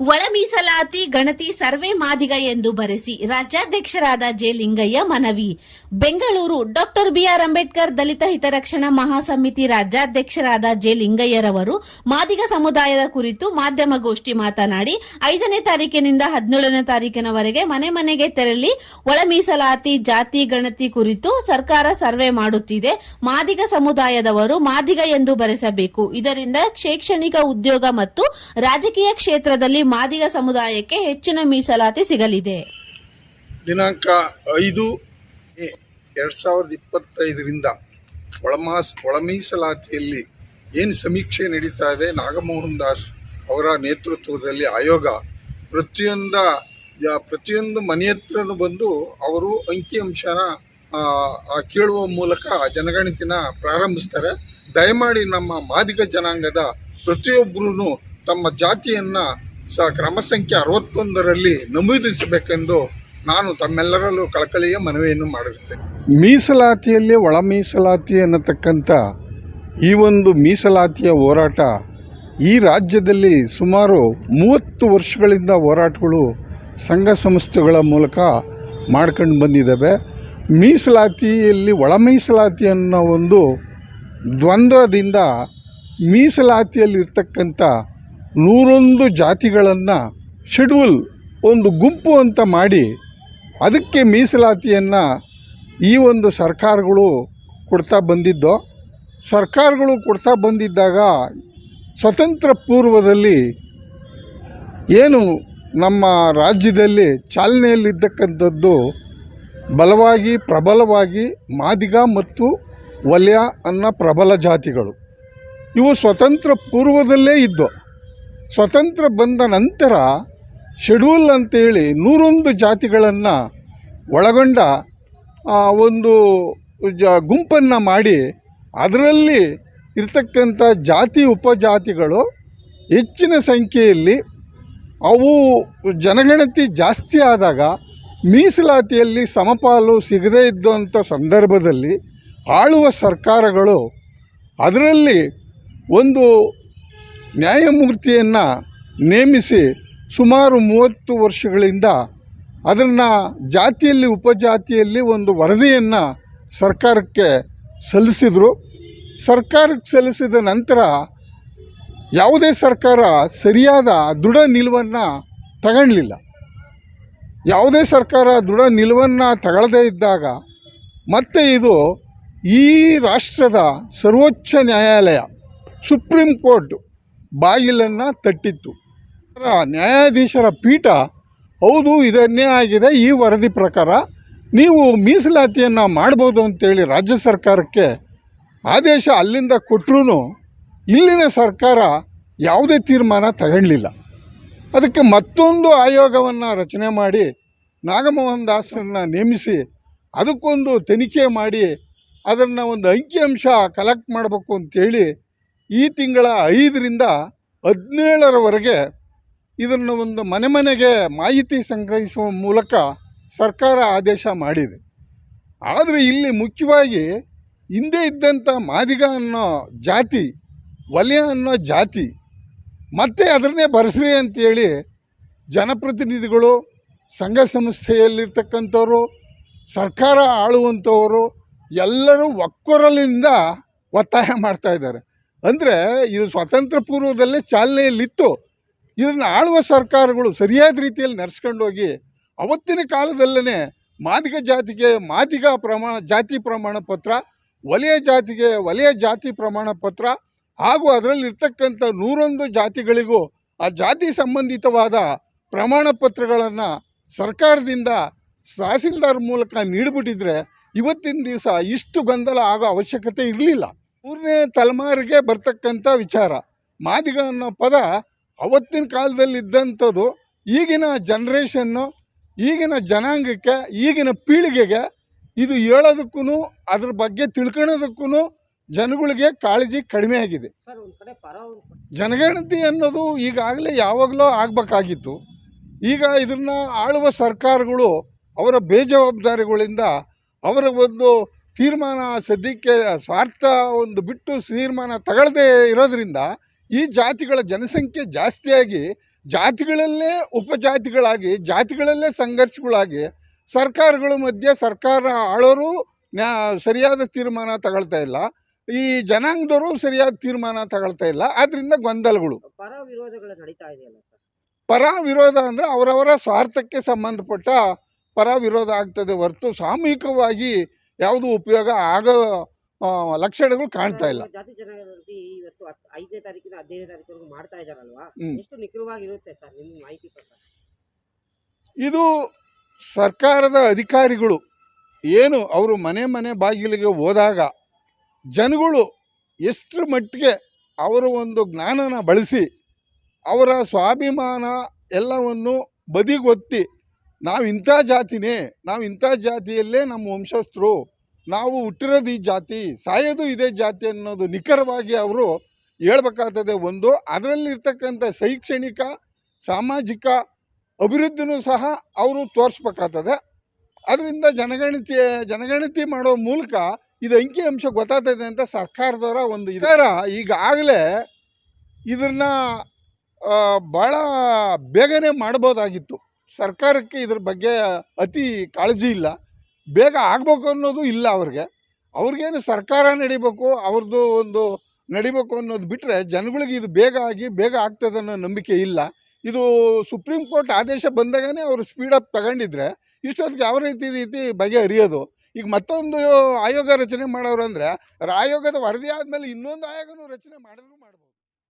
ಒಳ ಮೀಸಲಾತಿ ಗಣತಿ ಸರ್ವೆ ಮಾದಿಗ ಎಂದು ಬರೆಸಿ ರಾಜ್ಯಾಧ್ಯಕ್ಷರಾದ ಜೆ ಲಿಂಗಯ್ಯ ಮನವಿ. Bengaluru doctor B R Ambedkar ದಲಿತ ಹಿತರಕ್ಷಣಾ ಮಹಾಸಮಿತಿ ರಾಜ್ಯಾಧ್ಯಕ್ಷರಾದ ಜೆ ಲಿಂಗಯ್ಯರವರು ಮಾದಿಗ ಸಮುದಾಯದ ಕುರಿತು ಮಾಧ್ಯಮಗೋಷ್ಠಿ ಮಾತನಾಡಿ, ಐದನೇ ತಾರೀಕಿನಿಂದ ಹದಿನೇಳನೇ ತಾರೀಕಿನವರೆಗೆ ಮನೆ ಮನೆಗೆ ತೆರಳಿ ಒಳ ಮೀಸಲಾತಿ ಜಾತಿ ಗಣತಿ ಕುರಿತು ಸರ್ಕಾರ ಸರ್ವೆ ಮಾಡುತ್ತಿದೆ. ಮಾದಿಗ ಸಮುದಾಯದವರು ಮಾದಿಗ ಎಂದು ಬರೆಸಬೇಕು. ಇದರಿಂದ ಶೈಕ್ಷಣಿಕ ಉದ್ಯೋಗ ಮತ್ತು ರಾಜಕೀಯ ಕ್ಷೇತ್ರದಲ್ಲಿ ಮಾದಿಗ ಸಮುದಾಯಕ್ಕೆ ಹೆಚ್ಚಿನ ಮೀಸಲಾತಿ ಸಿಗಲಿದೆ. ದಿನಾಂಕ ಐದು ಎರಡು ಸಾವಿರದ ಇಪ್ಪತ್ತೈದರಿಂದ ಒಳಮಾಸ್ ಒಳ ಮೀಸಲಾತಿಯಲ್ಲಿ ಏನು ಸಮೀಕ್ಷೆ ನಡೀತಾ ಇದೆ? ನಾಗಮೋಹನ್ ದಾಸ್ ಅವರ ನೇತೃತ್ವದಲ್ಲಿ ಆಯೋಗ ಪ್ರತಿಯೊಂದ ಪ್ರತಿಯೊಂದು ಮನೆ ಹತ್ರನೂ ಬಂದು ಅವರು ಅಂಕಿಅಂಶನ ಕೇಳುವ ಮೂಲಕ ಜನಗಣತಿನ ಪ್ರಾರಂಭಿಸ್ತಾರೆ. ದಯಮಾಡಿ ನಮ್ಮ ಮಾದಿಗ ಜನಾಂಗದ ಪ್ರತಿಯೊಬ್ಬರೂ ತಮ್ಮ ಜಾತಿಯನ್ನು ಸ ಕ್ರಮ ಸಂಖ್ಯೆ ಅರವತ್ತೊಂದರಲ್ಲಿ ನಮೂದಿಸಬೇಕೆಂದು ನಾನು ತಮ್ಮೆಲ್ಲರಲ್ಲೂ ಕಳಕಳಿಯ ಮನವಿಯನ್ನು ಮಾಡಿರುತ್ತೇನೆ. ಮೀಸಲಾತಿಯಲ್ಲಿ ಒಳ ಮೀಸಲಾತಿ ಅನ್ನತಕ್ಕಂಥ ಈ ಒಂದು ಮೀಸಲಾತಿಯ ಹೋರಾಟ ಈ ರಾಜ್ಯದಲ್ಲಿ ಸುಮಾರು ಮೂವತ್ತು ವರ್ಷಗಳಿಂದ ಹೋರಾಟಗಳು ಸಂಘ ಸಂಸ್ಥೆಗಳ ಮೂಲಕ ಮಾಡ್ಕೊಂಡು ಬಂದಿದ್ದಾವೆ. ಮೀಸಲಾತಿಯಲ್ಲಿ ಒಳ ಮೀಸಲಾತಿ ಅನ್ನೋ ಒಂದು ದ್ವಂದ್ವದಿಂದ ಮೀಸಲಾತಿಯಲ್ಲಿರ್ತಕ್ಕಂಥ ನೂರೊಂದು ಜಾತಿಗಳನ್ನು ಶೆಡ್ಯೂಲ್ ಒಂದು ಗುಂಪು ಅಂತ ಮಾಡಿ ಅದಕ್ಕೆ ಮೀಸಲಾತಿಯನ್ನು ಈ ಒಂದು ಸರ್ಕಾರಗಳು ಕೊಡ್ತಾ ಬಂದಿದ್ದೋ, ಸರ್ಕಾರಗಳು ಕೊಡ್ತಾ ಬಂದಿದ್ದಾಗ ಸ್ವತಂತ್ರ ಪೂರ್ವದಲ್ಲಿ ಏನು ನಮ್ಮ ರಾಜ್ಯದಲ್ಲಿ ಚಾಲನೆಯಲ್ಲಿದ್ದಕ್ಕಂಥದ್ದು ಬಲವಾಗಿ, ಪ್ರಬಲವಾಗಿ ಮಾದಿಗ ಮತ್ತು ವಲಯ ಅನ್ನೋ ಪ್ರಬಲ ಜಾತಿಗಳು. ಇವು ಸ್ವತಂತ್ರ ಪೂರ್ವದಲ್ಲೇ ಇದ್ದು ಸ್ವತಂತ್ರ ಬಂದ ನಂತರ ಶೆಡ್ಯೂಲ್ ಅಂತೇಳಿ ನೂರೊಂದು ಜಾತಿಗಳನ್ನು ಒಳಗೊಂಡ ಒಂದು ಜ, ಗುಂಪನ್ನು ಮಾಡಿ ಅದರಲ್ಲಿ ಇರ್ತಕ್ಕಂಥ ಜಾತಿ ಉಪಜಾತಿಗಳು ಹೆಚ್ಚಿನ ಸಂಖ್ಯೆಯಲ್ಲಿ ಅವು ಜನಗಣತಿ ಜಾಸ್ತಿ ಆದಾಗ ಮೀಸಲಾತಿಯಲ್ಲಿ ಸಮಪಾಲು ಸಿಗದೇ ಇದ್ದಂಥ ಸಂದರ್ಭದಲ್ಲಿ ಆಳುವ ಸರ್ಕಾರಗಳು ಅದರಲ್ಲಿ ಒಂದು ನ್ಯಾಯಮೂರ್ತಿಯನ್ನು ನೇಮಿಸಿ ಸುಮಾರು ಮೂವತ್ತು ವರ್ಷಗಳಿಂದ ಅದನ್ನು ಜಾತಿಯಲ್ಲಿ, ಉಪಜಾತಿಯಲ್ಲಿ ಒಂದು ವರದಿಯನ್ನು ಸರ್ಕಾರಕ್ಕೆ ಸಲ್ಲಿಸಿದರು. ಸರ್ಕಾರಕ್ಕೆ ಸಲ್ಲಿಸಿದ ನಂತರ ಯಾವುದೇ ಸರ್ಕಾರ ಸರಿಯಾದ ದೃಢ ನಿಲುವನ್ನು ತಗೊಳ್ಳಲಿಲ್ಲ ಯಾವುದೇ ಸರ್ಕಾರ ದೃಢ ನಿಲುವನ್ನು ತಗೊಳ್ಳದೇ ಇದ್ದಾಗ ಮತ್ತೆ ಇದು ಈ ರಾಷ್ಟ್ರದ ಸರ್ವೋಚ್ಚ ನ್ಯಾಯಾಲಯ, ಸುಪ್ರೀಂ ಕೋರ್ಟ್ ಬಾಗಿಲನ್ನು ತಟ್ಟಿತ್ತು. ನ್ಯಾಯಾಧೀಶರ ಪೀಠ, ಹೌದು, ಇದನ್ನೇ ಆಗಿದೆ, ಈ ವರದಿ ಪ್ರಕಾರ ನೀವು ಮೀಸಲಾತಿಯನ್ನು ಮಾಡ್ಬೋದು ಅಂತೇಳಿ ರಾಜ್ಯ ಸರ್ಕಾರಕ್ಕೆ ಆದೇಶ ಅಲ್ಲಿಂದ ಕೊಟ್ಟರು ಇಲ್ಲಿನ ಸರ್ಕಾರ ಯಾವುದೇ ತೀರ್ಮಾನ ತಗೊಳ್ಳಲಿಲ್ಲ ಅದಕ್ಕೆ ಮತ್ತೊಂದು ಆಯೋಗವನ್ನು ರಚನೆ ಮಾಡಿ ನಾಗಮೋಹನ್ ದಾಸರನ್ನು ನೇಮಿಸಿ ಅದಕ್ಕೊಂದು ತನಿಖೆ ಮಾಡಿ ಅದನ್ನು ಒಂದು ಅಂಕಿಅಂಶ ಕಲೆಕ್ಟ್ ಮಾಡಬೇಕು ಅಂತೇಳಿ ಈ ತಿಂಗಳ ಐದರಿಂದ ಹದಿನೇಳರವರೆಗೆ ಇದನ್ನು ಒಂದು ಮನೆ ಮನೆಗೆ ಮಾಹಿತಿ ಸಂಗ್ರಹಿಸುವ ಮೂಲಕ ಸರ್ಕಾರ ಆದೇಶ ಮಾಡಿದೆ. ಆದರೆ ಇಲ್ಲಿ ಮುಖ್ಯವಾಗಿ ಹಿಂದೆ ಇದ್ದಂಥ ಮಾದಿಗ ಅನ್ನೋ ಜಾತಿ, ವಲಯ ಅನ್ನೋ ಜಾತಿ, ಮತ್ತೆ ಅದನ್ನೇ ಬರೆಸ್ರಿ ಅಂತೇಳಿ ಜನಪ್ರತಿನಿಧಿಗಳು, ಸಂಘ ಸಂಸ್ಥೆಯಲ್ಲಿರ್ತಕ್ಕಂಥವ್ರು, ಸರ್ಕಾರ ಆಳುವಂಥವರು ಎಲ್ಲರೂ ಒಕ್ಕೊರಲಿಂದ ಒತ್ತಾಯ ಮಾಡ್ತಾ ಇದ್ದಾರೆ. ಅಂದರೆ ಇದು ಸ್ವತಂತ್ರ ಪೂರ್ವದಲ್ಲೇ ಚಾಲನೆಯಲ್ಲಿತ್ತು. ಇದನ್ನು ಆಳುವ ಸರ್ಕಾರಗಳು ಸರಿಯಾದ ರೀತಿಯಲ್ಲಿ ನಡೆಸ್ಕೊಂಡೋಗಿ ಅವತ್ತಿನ ಕಾಲದಲ್ಲೇ ಮಾದಿಗ ಜಾತಿಗೆ ಮಾದಿಗ ಪ್ರಮಾಣ, ಜಾತಿ ಪ್ರಮಾಣ ಪತ್ರ, ವಲಯ ಜಾತಿಗೆ ವಲಯ ಜಾತಿ ಪ್ರಮಾಣ ಪತ್ರ, ಹಾಗೂ ಅದರಲ್ಲಿರ್ತಕ್ಕಂಥ ನೂರೊಂದು ಜಾತಿಗಳಿಗೂ ಆ ಜಾತಿ ಸಂಬಂಧಿತವಾದ ಪ್ರಮಾಣ ಪತ್ರಗಳನ್ನು ಸರ್ಕಾರದಿಂದ ತಹಸೀಲ್ದಾರ್ ಮೂಲಕ ನೀಡಿಬಿಟ್ಟಿದ್ರೆ ಇವತ್ತಿನ ದಿವಸ ಇಷ್ಟು ಗೊಂದಲ ಆಗೋ ಅವಶ್ಯಕತೆ ಇರಲಿಲ್ಲ. ಮೂರನೇ ತಲೆಮಾರಿಗೆ ಬರ್ತಕ್ಕಂಥ ವಿಚಾರ. ಮಾದಿಗ ಅನ್ನೋ ಪದ ಅವತ್ತಿನ ಕಾಲದಲ್ಲಿ ಇದ್ದಂಥದ್ದು ಈಗಿನ ಜನ್ರೇಷನ್ನು ಈಗಿನ ಜನಾಂಗಕ್ಕೆ ಈಗಿನ ಪೀಳಿಗೆಗೆ ಇದು ಹೇಳೋದಕ್ಕೂ ಅದ್ರ ಬಗ್ಗೆ ತಿಳ್ಕೊಳೋದಕ್ಕೂ ಜನಗಳಿಗೆ ಕಾಳಜಿ ಕಡಿಮೆ ಆಗಿದೆ. ಜನಗಣತಿ ಅನ್ನೋದು ಈಗಾಗಲೇ ಯಾವಾಗಲೋ ಆಗಬೇಕಾಗಿತ್ತು. ಈಗ ಇದನ್ನು ಆಳುವ ಸರ್ಕಾರಗಳು ಅವರ ಬೇಜವಾಬ್ದಾರಿಗಳಿಂದ ಅವರ ಒಂದು ತೀರ್ಮಾನ ಸದ್ಯಕ್ಕೆ ಸ್ವಾರ್ಥ ಒಂದು ಬಿಟ್ಟು ತೀರ್ಮಾನ ತಗೊಳ್ಳದೆ ಇರೋದ್ರಿಂದ ಈ ಜಾತಿಗಳ ಜನಸಂಖ್ಯೆ ಜಾಸ್ತಿಯಾಗಿ ಜಾತಿಗಳಲ್ಲೇ ಉಪಜಾತಿಗಳಾಗಿ ಜಾತಿಗಳಲ್ಲೇ ಸಂಘರ್ಷಗಳಾಗಿ ಸರ್ಕಾರಗಳ ಮಧ್ಯೆ ಸರ್ಕಾರ ಆಳೋರು ನ್ಯಾ ಸರಿಯಾದ ತೀರ್ಮಾನ ತಗೊಳ್ತಾ ಇಲ್ಲ. ಈ ಜನಾಂಗದವರು ಸರಿಯಾದ ತೀರ್ಮಾನ ತಗೊಳ್ತಾ ಇಲ್ಲ. ಆದ್ರಿಂದ ಗೊಂದಲಗಳು. ಪರ ವಿರೋಧಗಳು ನಡೀತಾ ಇದೆಯಲ್ಲ ಸರ್? ಪರ ವಿರೋಧ ಅಂದರೆ ಅವರವರ ಸ್ವಾರ್ಥಕ್ಕೆ ಸಂಬಂಧಪಟ್ಟ ಪರ ವಿರೋಧ ಆಗ್ತದೆ ಹೊರತು ಸಾಮೂಹಿಕವಾಗಿ ಯಾವುದು ಉಪಯೋಗ ಆಗೋ ಲಕ್ಷಣಗಳು ಕಾಣ್ತಾ ಇಲ್ಲ. ಜಾತಿ ಜನಾಂಗದಲ್ಲಿ ಇವತ್ತು ಐದನೇ ತಾರೀಕಿನ ಹದಿನೈದನೇ ತಾರೀಕು ಮಾಡ್ತಾ ಇದಾರಲ್ವಾ? ಎಷ್ಟು ನಿಖರವಾಗಿರುತ್ತೆ ಸರ್ ನಿಮ್ಮ ಮಾಹಿತಿ ಪ್ರಕಾರ? ಇದು ಸರ್ಕಾರದ ಅಧಿಕಾರಿಗಳು ಏನು ಅವರು ಮನೆ ಮನೆ ಬಾಗಿಲಿಗೆ ಹೋದಾಗ ಜನಗಳು ಎಷ್ಟರ ಮಟ್ಟಿಗೆ ಅವರ ಒಂದು ಜ್ಞಾನನ ಬಳಸಿ ಅವರ ಸ್ವಾಭಿಮಾನ ಎಲ್ಲವನ್ನು ಬದಿಗೊತ್ತಿ ನಾವು ಇಂಥ ಜಾತಿನೇ, ನಾವು ಇಂಥ ಜಾತಿಯಲ್ಲೇ ನಮ್ಮ ವಂಶಸ್ಥರು, ನಾವು ಹುಟ್ಟಿರೋದು ಈ ಜಾತಿ, ಸಾಯೋದು ಇದೇ ಜಾತಿ ಅನ್ನೋದು ನಿಖರವಾಗಿ ಅವರು ಹೇಳ್ಬೇಕಾಗ್ತದೆ ಒಂದು. ಅದರಲ್ಲಿರ್ತಕ್ಕಂಥ ಶೈಕ್ಷಣಿಕ, ಸಾಮಾಜಿಕ ಅಭಿವೃದ್ಧಿನೂ ಸಹ ಅವರು ತೋರಿಸ್ಬೇಕಾಗ್ತದೆ. ಅದರಿಂದ ಜನಗಣತಿ ಜನಗಣತಿ ಮಾಡೋ ಮೂಲಕ ಇದು ಅಂಕಿ ಅಂಶ ಗೊತ್ತಾಗ್ತದೆ ಅಂತ ಸರ್ಕಾರದವರ ಒಂದು ಇದರ ಈಗಾಗಲೇ ಇದನ್ನ ಭಾಳ ಬೇಗನೆ ಮಾಡ್ಬೋದಾಗಿತ್ತು. ಸರ್ಕಾರಕ್ಕೆ ಇದ್ರ ಬಗ್ಗೆ ಅತಿ ಕಾಳಜಿ ಇಲ್ಲ. ಬೇಗ ಆಗಬೇಕು ಅನ್ನೋದು ಇಲ್ಲ ಅವ್ರಿಗೆ. ಅವ್ರಿಗೇನು ಸರ್ಕಾರ ನಡಿಬೇಕು ಅವ್ರದ್ದು ಒಂದು ನಡಿಬೇಕು ಅನ್ನೋದು ಬಿಟ್ಟರೆ ಜನಗಳಿಗೆ ಇದು ಬೇಗ ಆಗಿ, ಬೇಗ ಆಗ್ತದೆ ಅನ್ನೋ ನಂಬಿಕೆ ಇಲ್ಲ. ಇದು ಸುಪ್ರೀಂ ಕೋರ್ಟ್ ಆದೇಶ ಬಂದಾಗನೇ ಅವರು ಸ್ಪೀಡಪ್ ತಗೊಂಡಿದ್ರೆ ಇಷ್ಟೊತ್ತಿಗೆ ಯಾವ ರೀತಿ ರೀತಿ ಬಗೆಹರಿಯೋದು ಈಗ ಮತ್ತೊಂದು ಆಯೋಗ ರಚನೆ ಮಾಡೋರು ಅಂದರೆ, ಆಯೋಗದ ವರದಿ ಆದಮೇಲೆ ಇನ್ನೊಂದು ಆಯೋಗನೂ ರಚನೆ ಮಾಡಿದ್ರು ಮಾಡ್ಬೋದು.